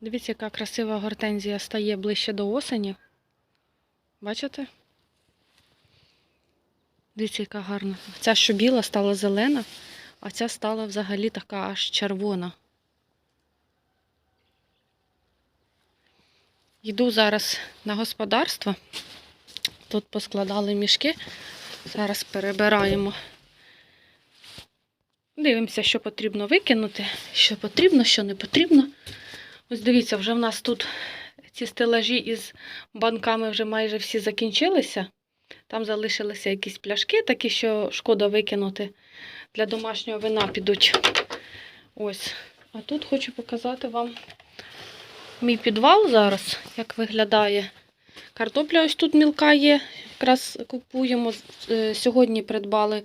Дивіться, яка красива гортензія стає ближче до осені. Бачите? Дивіться, яка гарна. Ця, що біла, стала зелена, а ця стала взагалі така аж червона. Йду зараз на господарство. Тут поскладали мішки. Зараз перебираємо. Дивимося, що потрібно викинути, що потрібно, що не потрібно. Ось дивіться, вже в нас тут ці стелажі із банками вже майже всі закінчилися. Там залишилися якісь пляшки, такі, що шкода викинути. Для домашнього вина підуть. Ось. А тут хочу показати вам мій підвал зараз, як виглядає. Картопля ось тут мілка є. Якраз купуємо. Е, Сьогодні придбали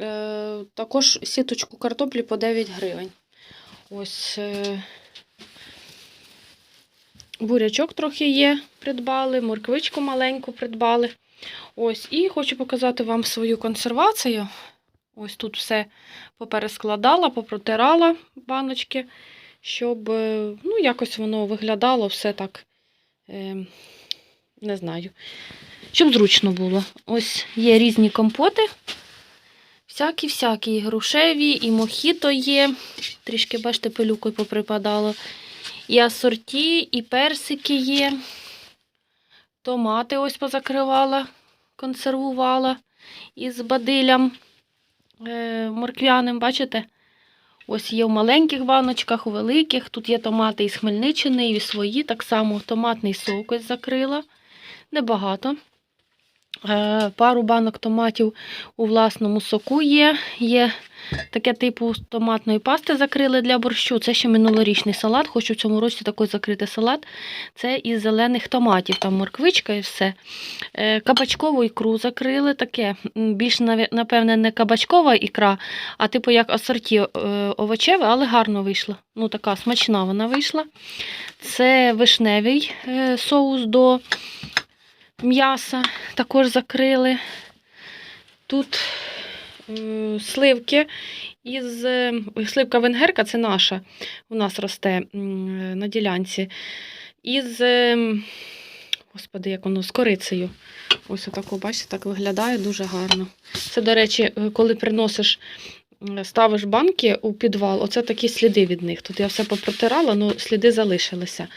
е, також сіточку картоплі по 9 гривень. Ось. Бурячок трохи є, придбали, морквичку маленьку придбали. Ось, і хочу показати вам свою консервацію. Ось тут все поперескладала, попротирала баночки, щоб е, ну, якось воно виглядало все так, е, не знаю, щоб зручно було. Ось є різні компоти. Всякі-всякі, грушеві, і мохіто є. Трішки, бачите, пилюкою поприпадало. І асорті, і персики є. Томати ось позакривала, консервувала із бадилям е, морквяним, бачите? Ось є в маленьких баночках, у великих. Тут є томати із Хмельниччини, і свої. Так само томатний сок ось закрила. Небагато. Е, Пару банок томатів у власному соку є. Є таке типу томатної пасти закрили для борщу. Це ще минулорічний салат. Хочу в цьому році такий закрити салат. Це із зелених томатів, там морквичка і все. Е, Кабачкову ікру закрили. Таке більш, напевне, не кабачкова ікра, а типу як асорті е, овочеве, але гарно вийшла. Ну, така смачна вона вийшла. Це вишневий соус до м'яса. Також закрили. Тут е, сливки із е, ой, сливка венгерка, це наша. У нас росте м, на ділянці. Із, е, господи, як воно, з корицею. Ось отако, бачите, так виглядає дуже гарно. Це, до речі, е, коли приносиш, ставиш банки у підвал, оце такі сліди від них. Тут я все попротирала, але сліди залишилися.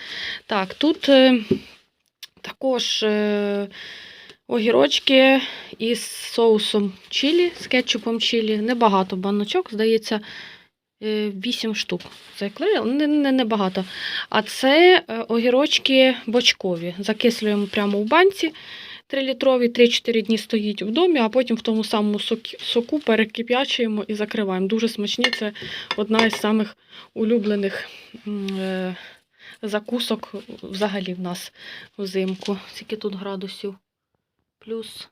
Так, тут е, також. Е, Огірочки із соусом чилі, з кетчупом чилі. Небагато баночок, здається, 8 штук. Заклеїла, не, не, небагато. А це е, огірочки бочкові. Закислюємо прямо в банці 3-літрові, 3-4 дні стоїть в домі, а потім в тому самому соку перекип'ячуємо і закриваємо. Дуже смачні. Це одна із самих улюблених е, закусок взагалі в нас взимку. Скільки тут градусів? плюс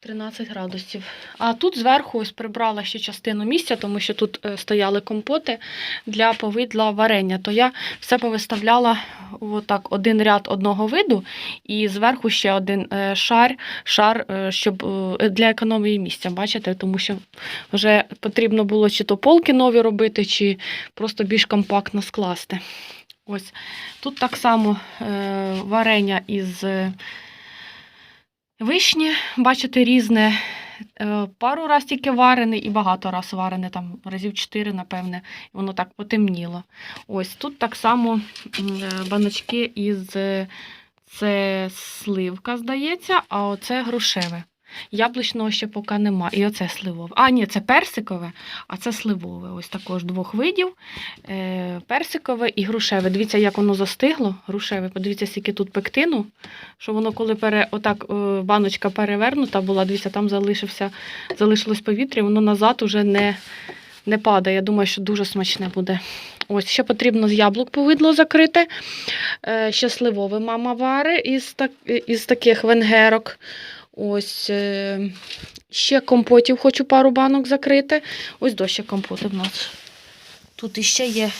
13 градусів. А тут зверху ось прибрала ще частину місця, тому що тут е, стояли компоти для повидла варення. То я все повиставляла отак, один ряд одного виду, і зверху ще один е, шар, шар е, щоб для економії місця, бачите, тому що вже потрібно було чи то полки нові робити, чи просто більш компактно скласти. Ось тут так само варення із. Вишні, бачите, різне. Е, Пару раз тільки варене і багато раз варене, там разів 4, напевне, воно так потемніло. Ось тут так само е, баночки із е, це сливка, здається, а оце грушеве. Яблучного ще поки нема. І оце сливове. А, ні, це персикове, а це сливове. Ось також двох видів. Е, персикове і грушеве. Дивіться, як воно застигло. Грушеве. Подивіться, скільки тут пектину. Що воно, коли пере, отак е, баночка перевернута була, дивіться, там залишився, залишилось повітря, воно назад уже не, не падає. Я думаю, що дуже смачне буде. Ось, ще потрібно з яблук повидло закрити. Е, ще сливове мама вари із, так, із таких венгерок. Ось е, ще компотів хочу пару банок закрити. Ось дощі компоти в нас. Тут іще є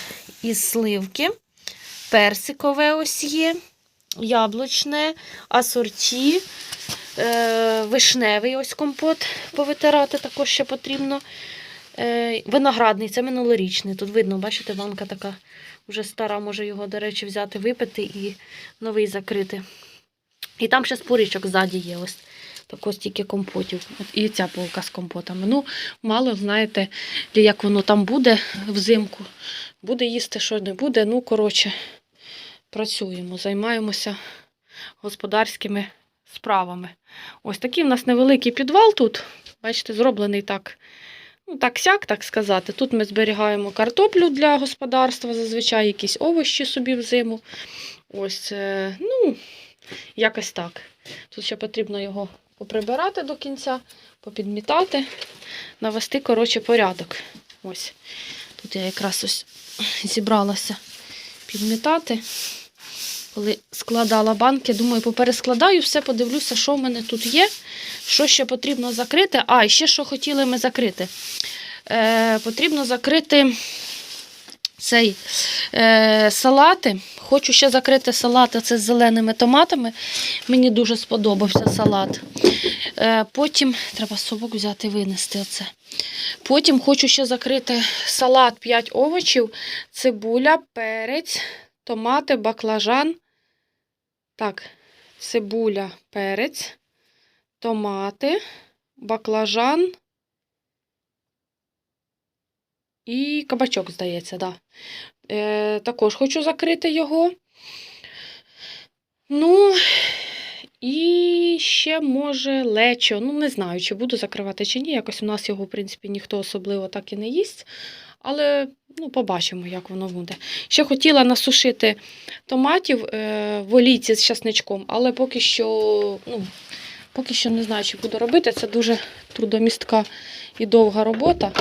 із сливки. Персикове ось є, яблучне, асорті, е, вишневий ось компот повитирати також ще потрібно. Е, виноградний, це минулорічний. Тут видно, бачите, банка така вже стара, може його, до речі, взяти, випити і новий закрити. І там ще спорічок ззаді є. Ось так ось тільки компотів. І ця полка з компотами. Ну, мало знаєте, як воно там буде взимку. Буде їсти, що не буде. Ну, коротше, працюємо, займаємося господарськими справами. Ось такий в нас невеликий підвал тут. Бачите, зроблений так. Ну, так сяк, так сказати. Тут ми зберігаємо картоплю для господарства, зазвичай якісь овощі собі взиму. Ось, е, ну, якось так. Тут ще потрібно його поприбирати до кінця, попідмітати, навести, коротше, порядок. Ось. Тут я якраз ось зібралася підмітати. Коли складала банки, думаю, поперескладаю все, подивлюся, що в мене тут є, що ще потрібно закрити. А, і ще що хотіли ми закрити. Е, потрібно закрити цей е, салати. Хочу ще закрити салат це з зеленими томатами. Мені дуже сподобався салат. Е, потім треба совок взяти і винести оце. Потім хочу ще закрити салат 5 овочів, цибуля, перець, томати, баклажан. Так, цибуля, перець, томати, баклажан і кабачок, здається, да. Е, також хочу закрити його. Ну, і ще, може, лечо. Ну, не знаю, чи буду закривати, чи ні. Якось у нас його, в принципі, ніхто особливо так і не їсть. Але ну, побачимо, як воно буде. Ще хотіла насушити томатів е, в олійці з часничком, але поки що, ну, поки що не знаю, чи буду робити. Це дуже трудомістка і довга робота.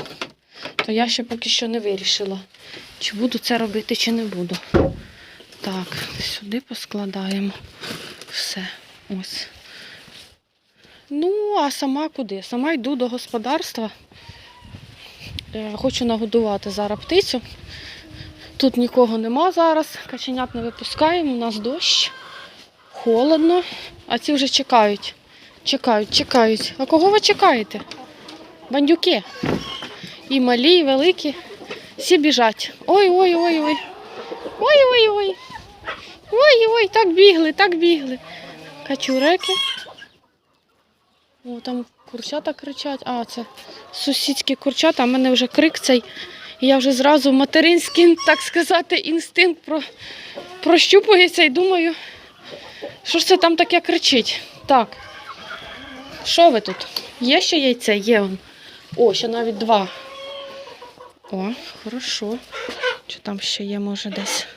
То я ще поки що не вирішила, чи буду це робити, чи не буду. Так, сюди поскладаємо все. Ось. Ну, а сама куди? Сама йду до господарства. Е, Хочу нагодувати зараз птицю. Тут нікого нема зараз. Каченят не випускаємо, у нас дощ, холодно, а ці вже чекають. Чекають, чекають. А кого ви чекаєте? Бандюки. І малі, і великі. Всі біжать. Ой-ой-ой-ой. Ой-ой-ой. Ой-ой, так бігли, так бігли. Качуреки. О, там курчата кричать. А, це сусідські курчата, а в мене вже крик цей. І я вже зразу материнський, так сказати, інстинкт про... прощупується і думаю, що ж це там таке кричить. Так. Що ви тут? Є ще яйце? Є. О, ще навіть два. О, хорошо. Чи там ще є, може, десь.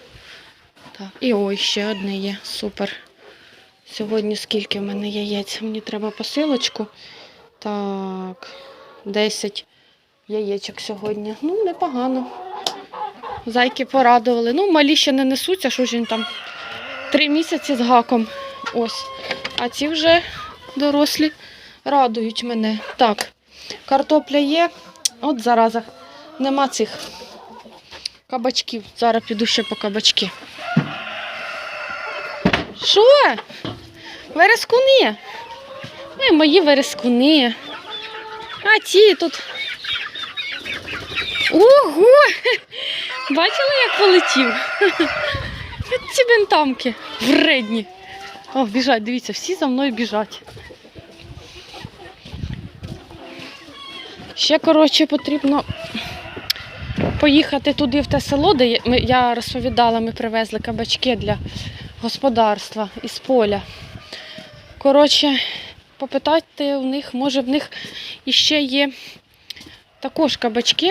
Так. І ой, ще одне є. Супер. Сьогодні скільки в мене яєць? Мені треба посилочку. Так, 10 яєчок сьогодні. Ну, непогано. Зайки порадували. Ну, малі ще не несуться, що ж він там три місяці з гаком. Ось. А ці вже дорослі радують мене. Так, картопля є. От зараза. Нема цих кабачків. Зараз піду ще по кабачки. Що? Верескуни. Ой, мої верескуни. А ті тут. Ого! Бачили, як полетів? Ці бентамки вредні. О, біжать, дивіться, всі за мною біжать. Ще, коротше, потрібно поїхати туди в те село, де я- розповідала, ми привезли кабачки для господарства із поля. Коротше, попитайте у них, може в них іще є також кабачки.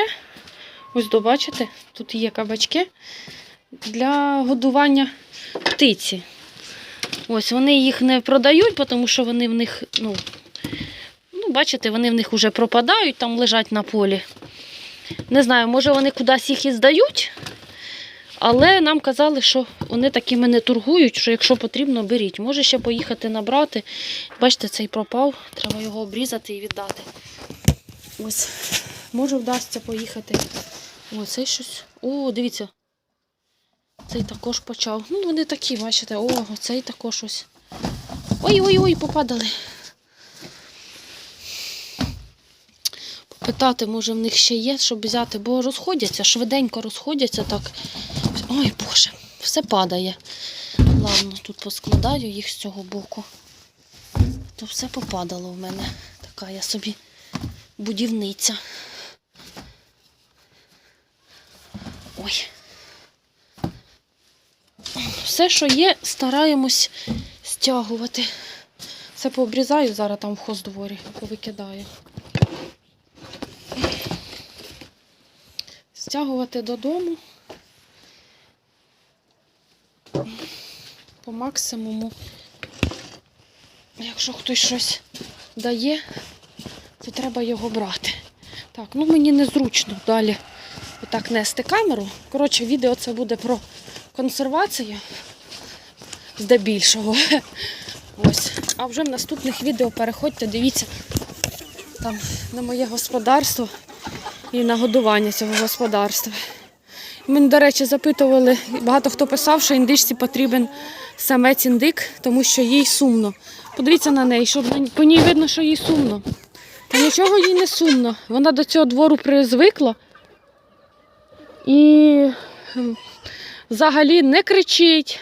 Ось добачите, тут є кабачки для годування птиці. Ось вони їх не продають, тому що вони в них, ну, ну, бачите, вони в них вже пропадають, там лежать на полі. Не знаю, може вони кудись їх і здають, але нам казали, що вони такими не торгують, що якщо потрібно, беріть. Може ще поїхати набрати. Бачите, цей пропав, треба його обрізати і віддати. Ось, може вдасться поїхати. О, цей щось. О, дивіться. Цей також почав. Ну, вони такі, бачите, о, цей також ось. Ой-ой-ой, попадали. Спитати, може в них ще є, щоб взяти, бо розходяться, швиденько розходяться так. Ой Боже, все падає. Ладно, тут поскладаю їх з цього боку. То все попадало в мене. Така я собі будівниця. Ой. Все, що є, стараємось стягувати. Все пообрізаю зараз там в хоздворі, повикидаю. Стягувати додому. По максимуму. Якщо хтось щось дає, то треба його брати. Так, ну мені незручно далі отак нести камеру. Коротше, відео це буде про консервацію здебільшого. Ось. А вже в наступних відео переходьте, дивіться там на моє господарство і на годування цього господарства. Мене, до речі, запитували, багато хто писав, що індичці потрібен самець індик, тому що їй сумно. Подивіться на неї, щоб по ній видно, що їй сумно. Та нічого їй не сумно. Вона до цього двору призвикла і взагалі не кричить,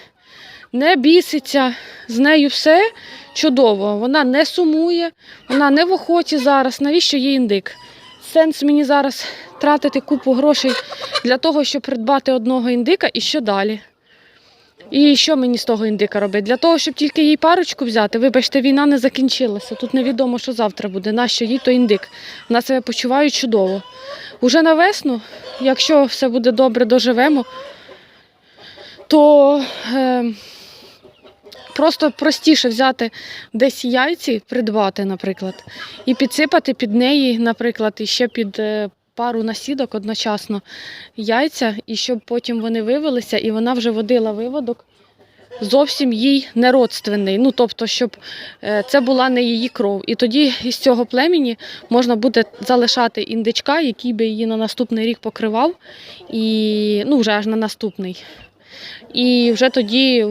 не біситься. З нею все чудово. Вона не сумує, вона не в охоті зараз. Навіщо їй індик? Сенс мені зараз тратити купу грошей для того, щоб придбати одного індика і що далі? І що мені з того індика робити? Для того, щоб тільки їй парочку взяти, вибачте, війна не закінчилася. Тут невідомо, що завтра буде. Нащо їй то індик. Вона себе почуває чудово. Уже на весну, якщо все буде добре, доживемо, то е, просто простіше взяти десь яйці, придбати, наприклад, і підсипати під неї, наприклад, і ще під е, пару насідок одночасно яйця, і щоб потім вони вивелися, і вона вже водила виводок. Зовсім їй не родственний. Ну, тобто, щоб е, це була не її кров. І тоді із цього племені можна буде залишати індичка, який би її на наступний рік покривав, і ну, вже аж на наступний. І вже тоді, е,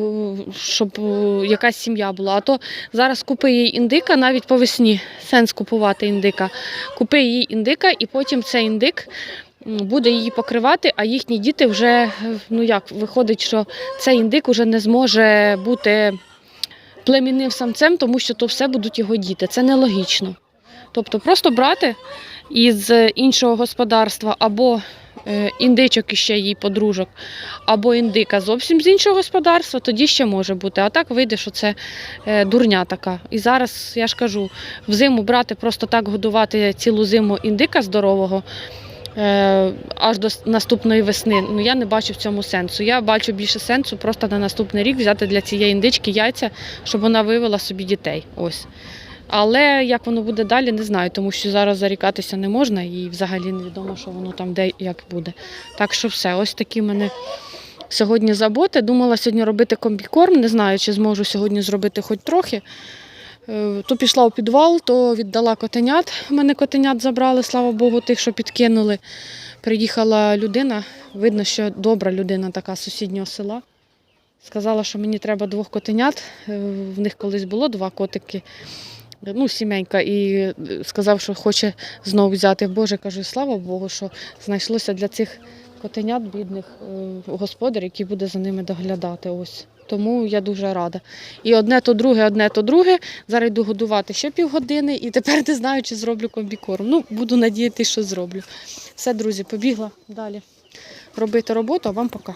щоб е, якась сім'я була. А то зараз купи їй індика навіть по весні. Сенс купувати індика. Купи їй індика, і потім цей індик буде її покривати, а їхні діти вже, е, ну як, виходить, що цей індик вже не зможе бути племінним самцем, тому що то все будуть його діти. Це нелогічно. Тобто просто брати із іншого господарства або е, індичок іще їй подружок, або індика зовсім з іншого господарства, тоді ще може бути. А так вийде, що це е, дурня така. І зараз я ж кажу, взиму брати просто так годувати цілу зиму індика здорового. е, Аж до наступної весни. Ну я не бачу в цьому сенсу. Я бачу більше сенсу просто на наступний рік взяти для цієї індички яйця, щоб вона вивела собі дітей. Ось. Але як воно буде далі, не знаю, тому що зараз зарікатися не можна і взагалі невідомо, що воно там де як буде. Так що все, ось такі в мене сьогодні заботи. Думала сьогодні робити комбікорм, не знаю, чи зможу сьогодні зробити хоч трохи. Е, То пішла у підвал, то віддала котенят. У мене котенят забрали, слава Богу, тих, що підкинули. Приїхала людина, видно, що добра людина така з сусіднього села. Сказала, що мені треба двох котенят. Е, В них колись було два котики ну, сімейка, і е, сказав, що хоче знову взяти. Боже, кажу, слава Богу, що знайшлося для цих котенят бідних е, господар, який буде за ними доглядати. Ось. Тому я дуже рада. І одне то друге, одне то друге. Зараз йду годувати ще півгодини, і тепер не знаю, чи зроблю комбікорм. Ну, буду надіятися, що зроблю. Все, друзі, побігла далі робити роботу, а вам пока.